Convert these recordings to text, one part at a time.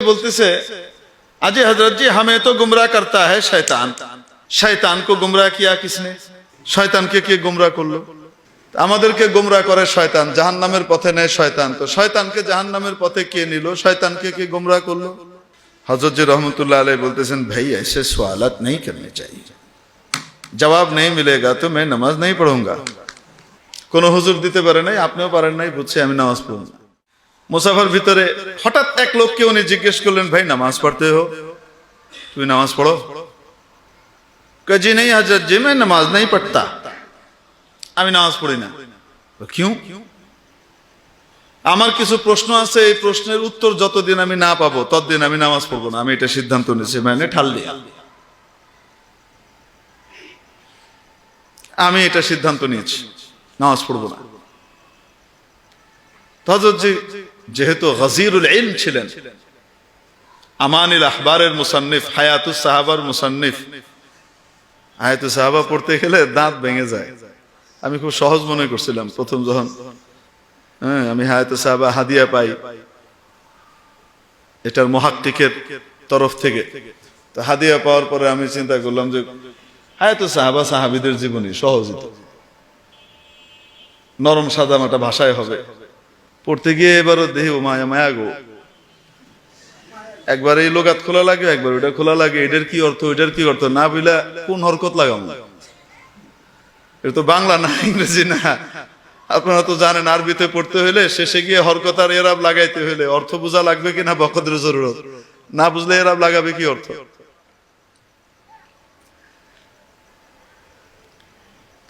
बोलते अजय हजरत जी हमें तो गुमराह करता है शैतान শয়তান কো গুমরাহ কিয়া কিসনে শয়তানকে কে গুমরাহ করলো আমাদেরকে গুমরাহ করে শয়তান জাহান্নামের পথে নেয় শয়তান তো শয়তানকে জাহান্নামের পথে কে নিল শয়তানকে কে গুমরাহ করলো হজরত জি রহমতুল্লাহ আলাই বলতেছেন ভাই ऐसे सवालत नहीं करने चाहिए জবাব नहीं मिलेगा तो मैं नमाज नहीं पढ़ूंगा কোন হুজুর দিতে পারে নাই আপনিও পারেন নাই বুঝছি আমি নামাজ পড়ব না। মুসাফার ভিতরে হঠাৎ এক লোককে উনি জিজ্ঞেস করলেন, ভাই, নামাজ পড়তে হো? তুমি নামাজ পড়ো? জি নেই হাজার জি মে নামাজ নেই পড়তা। আমি নামাজ পড়ি না। কিউ? আমার কিছু প্রশ্ন আছে, এই প্রশ্নের উত্তর যতদিন আমি না পাবো, ততদিন আমি নামাজ পড়ব না। আমি এটা সিদ্ধান্ত নিয়েছি মানে ঠাল দিয়া। আমি এটা সিদ্ধান্ত নিয়েছি, নামাজ পড়ব না। হজরতজি যেহেতু গজিরুল ইলম ছিলেন। আমানিল আখবারের মুসান্নিফ, হায়াতুস সাহাবার মুসান্নিফ। হায়াতুস সাহাবা পড়তে গেলে দাঁত ভেঙে যায়। আমি খুব সহজ মনে করছিলাম প্রথম যখন হ্যাঁ আমি হায়াতুস সাহাবা হাদিয়া পাই। এটার মহাক্কিকের তরফ থেকে। তো হাদিয়া পাওয়ার পরে আমি চিন্তা করলাম যে, হায়াতুস সাহাবা সাহাবিদের জীবনী সহজই তো। নরম সাদামাটা ভাষায় হবে। পড়তে গিয়ে এবারও দেহি মায়া মায়া গো। একবার এই লোকাত খোলা লাগে, একবার ওইটা খোলা লাগে। এটার কি অর্থ, ওইটার কি অর্থ? না বুঝলে কোন হরকত লাগাম? এটা তো বাংলা না, ইংরেজি না। আপনারা তো জানেন, আরবিতে পড়তে হইলে শেষে গিয়ে হরকত আর এরাব লাগাইতে হইলে অর্থ বোঝা লাগবে কিনা বকদের জরুরত। না বুঝলে এরাব লাগাবে কি অর্থ?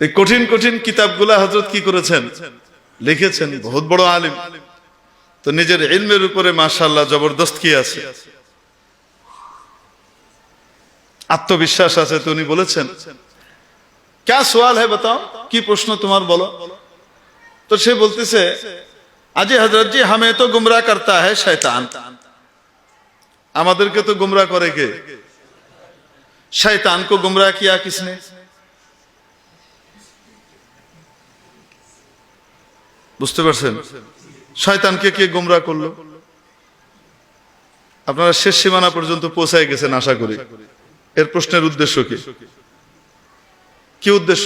কঠিন কঠিন কিতাবগুলা হজরত কি করেছেন? লিখেছেন, বহুত বড় আলিম। তো নিজের ইলমের উপরে মাশাল্লাহ জবরদস্ত কি আছে? আত্মবিশ্বাস আছে তো উনি বলেছেন। ক্যা সওয়াল হ্যাঁ বতাও? কি প্রশ্ন তোমার বলো? তো সে বলতেছে, আজি হজরত জি, হামে তো গুমরা করতা হ্যাঁ শয়তান। আমাদেরকে তো গুমরা করে কে? শয়তান কো গুমরা কিয়া কিসনে? বুঝতে পারছেন? শয়তানকে কে গুমরা করল? আপনারা শেষ সীমানা পর্যন্ত পৌঁছায় গেছেন আশা করি। এর প্রশ্নের উদ্দেশ্য কি? কি উদ্দেশ্য?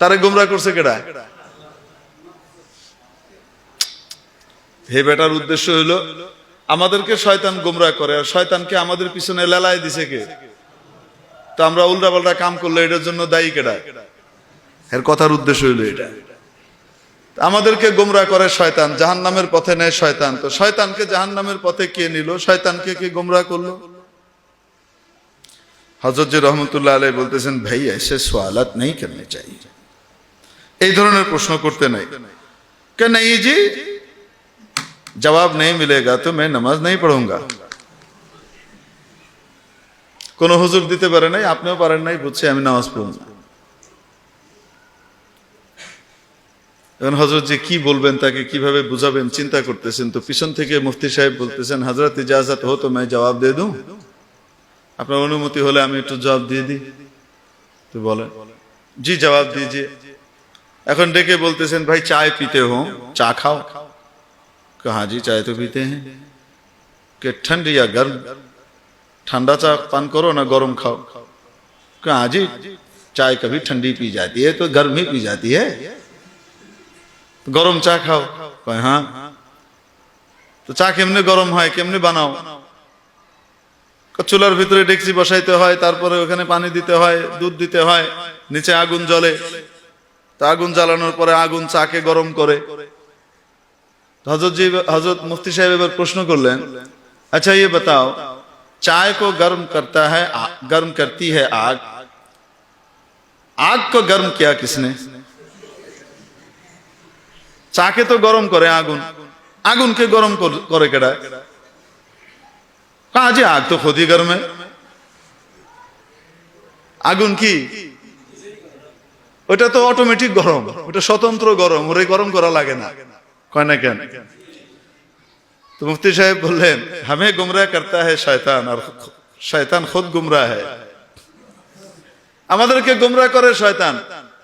তারে গুমরা করছে কেডা? হে বেটার উদ্দেশ্য হইল, আমাদেরকে শয়তান গুমরা করে, আর শয়তানকে আমাদের পিছনে লেলায় দিছে কে? তো আমরা উল্টা পাল্টা কাম করলে এটার জন্য দায়ী কেডা? এর কথার উদ্দেশ্য হইল এটা। আমাদেরকে গোমরা করে শয়তান জাহান নামের পথে নেয় শয়তান। তো শয়তানকে জাহান নামের পথে কে নিল? শয়তানকে কে গোমরা করল? হজরত রহমতুল্লাহ আলাই বলতেছেন, ভাই, এসে সোয়ালাত নেই কেন চাই? এই ধরনের প্রশ্ন করতে নাই। কেন এই জি? জবাব নেই মিলেগা, তো মে নামাজ নেই পড়ুঙ্গা। কোনো হুজুর দিতে পারে নাই? আপনিও পারেন নাই, বুঝছি আমি নামাজ পড়ুন এখন হজরত যে কি বলবেন তাকে কিভাবে বুঝাবেন চিন্তা করতেছেন তো পিছন থেকে মুফতি সাহেব বলতেছেন হজরত ইজাজত হো তো मैं জবাব দে दूं আপনার অনুমতি হলে আমি একটু জবাব দিয়ে দিই তো বলেন জি জবাব দিজিয়ে এখন ডেকে বলতেছেন ভাই চায় পিতে हो চা খাও कहा जी चाय तो पीते हैं कि ठंड या गर्म ठंडा चा पान करो ना गरम खाओ कहा जी चाय कभी ठंडी पी जाती है तो गर्म ही पी जाती है গরম চা খাও কয় হ্যাঁ তো চা কেমনে গরম হয় কেমনে বানাও কয়, চুলার ভিতরে ডেকচি বসাইতে হয় তারপরে ওখানে পানি দিতে হয় দুধ দিতে হয় নিচে আগুন জ্বলে তো আগুন জ্বালানোর পরে আগুন চাকে গরম করে हजरत जी हजरत मुफ्ती साहब एबार प्रश्न করলেন अच्छा ये बताओ चाय को गर्म करता है आ- गर्म करती है आग आग को गर्म किया किसने চাকে তো গরম করে আগুন। আগুনকে গরম করে কেডা? কাজে আগ তো ক্ষতি গরমে আগুন কি? ওটা তো অটোমেটিক গরম। ওটা স্বতন্ত্র গরম। ওরে গরম করা লাগে না। কয় না কেন? তো মুফতি সাহেব বললেন, হামে গুমরা করতা হ্যাঁ শয়তান আর শয়তান খোদ গুমরা হ্যাঁ আমাদেরকে গুমরা করে শয়তান।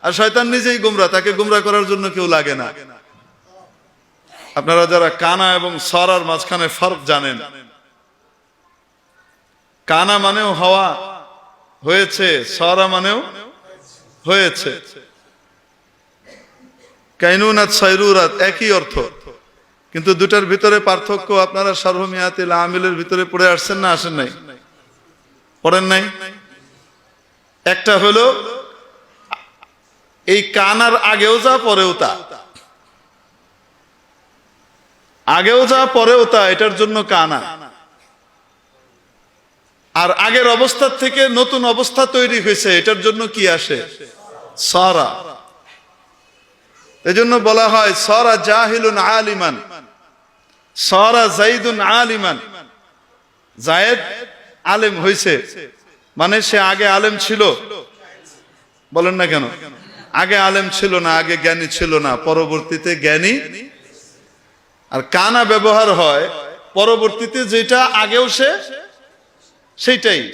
আর শয়তান নিজেই গুমরা তাকে গুমরা করার জন্য কেউ লাগে না। আপনারা যারা কানা এবং সরার মাঝখানে ফরক জানেন, কানা মানেও হওয়া হয়েছে, সরা মানেও হয়েছে। একই অর্থ, কিন্তু দুটার ভিতরে পার্থক্য আপনারা সর্বমিয়াতিল আমিলের ভিতরে পড়ে আসছেন না আসেন নাই? পড়েন নাই? একটা হলো, এই কানার আগেও যা, পরেও তা। আগেও যা, পরেও তা, এটার জন্য কানা। আর আগের অবস্থার থেকে নতুন অবস্থা তৈরি হয়েছে, এটার জন্য কি আসে? সারা। এজন্য বলা হয়, সরা জাহিলুন আলিমান। সরা জাইদুন আলিমান। জায়েদ আলেম হয়েছে। মানে সে আগে আলেম ছিল। বলেন না কেন? আগে আলেম ছিল না, আগে জ্ঞানী ছিল না। পরবর্তীতে জ্ঞানী আর কানা ব্যবহার হয় পরবর্তীতে যেটা আগেও সে, সেইটাই।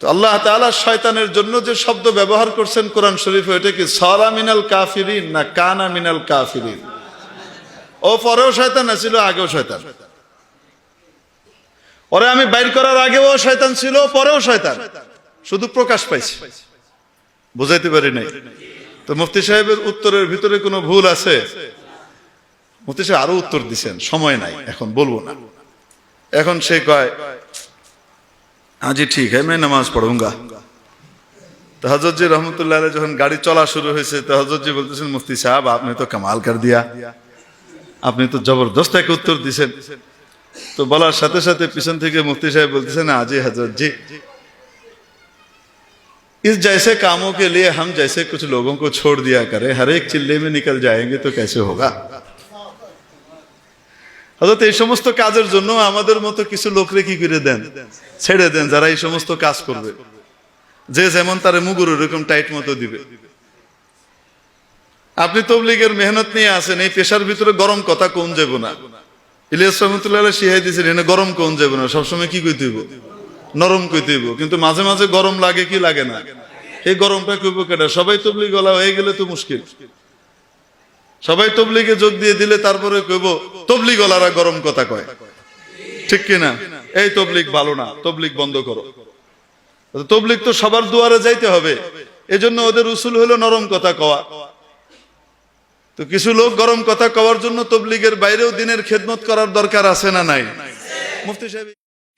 তো আল্লাহ তাআলা শয়তানের জন্য যে শব্দ ব্যবহার করছেন কোরআন শরীফে এটা কি সরা মিনাল কাফিরিন না কানা মিনাল কাফিরিন? ও পরেও শয়তান ছিল, আগেও শয়তান। ওরে আমি বাইর করার আগেও শয়তান ছিল, পরেও শয়তান। শুধু প্রকাশ পাইছে। বুঝাইতে পারি নাই? তো মুফতি সাহেবের উত্তরের ভিতরে কোনো ভুল আছে? মুফতি সাহেব আরও উত্তর দিচ্ছেন সময় নাই, এখন বলব না। এখন সে কয় আজি ঠিক হ্যাঁ আমি নামাজ পড়ুঙ্গা তো হজরতজি রহমতুল্লাহ যখন গাড়ি চলা শুরু হয়েছে, তো হজরতজি বলতেছেন, মুফতি সাহেব, আপনি তো কামাল কার দিয়া? আপনি তো জবরদস্ত এক উত্তর দিছেন। তো বলার সাথে সাথে পিছন থেকে মুফতি সাহেব বলতেছেন আজি হজরতজি इस जैसे कामों के लिए हम जैसे कुछ लोगों को छोड़ दिया करें हर एक चिल्ले में निकल जाएंगे तो कैसे होगा হয়তো এই সমস্ত কাজের জন্য আমাদের মতো কিছু লোকরে কি করে দেন ছেড়ে দেন যারা এই সমস্ত কাজ করবে যে যেমন তার মুগুর এরকম টাইট মতো দিবে আপনি তবলিগের মেহনত নিয়ে আসেন এই পেশার ভিতরে গরম কথা কোন যাব না ইলিয়াস রহমতুল্লাহ শিহাই দিয়েছেন এনে গরম কোন যাব না সবসময় কি কইতে হইব নরম কইতে হইব। কিন্তু মাঝে মাঝে গরম লাগে কি লাগে না? এই গরমটা কইব কেটা সবাই তবলিগ গলা হয়ে গেলে তো মুশকিল। সবাই তবলিগে যোগ দিয়ে দিলে তারপরে কইব, তবলিগ গলারা গরম কথা কয়। ঠিক কিনা? এই তবলিগ ভালো না, তবলিগ বন্ধ করো। তবলিগ তো সবার দুয়ারে যাইতে হবে। এজন্য ওদের উসুল হলো নরম কথা কওয়া। তো কিছু লোক গরম কথা কওয়ার জন্য তবলিগের বাইরেও দিনের খেদমত করার দরকার আছে না নাই? মুফতি সাহেব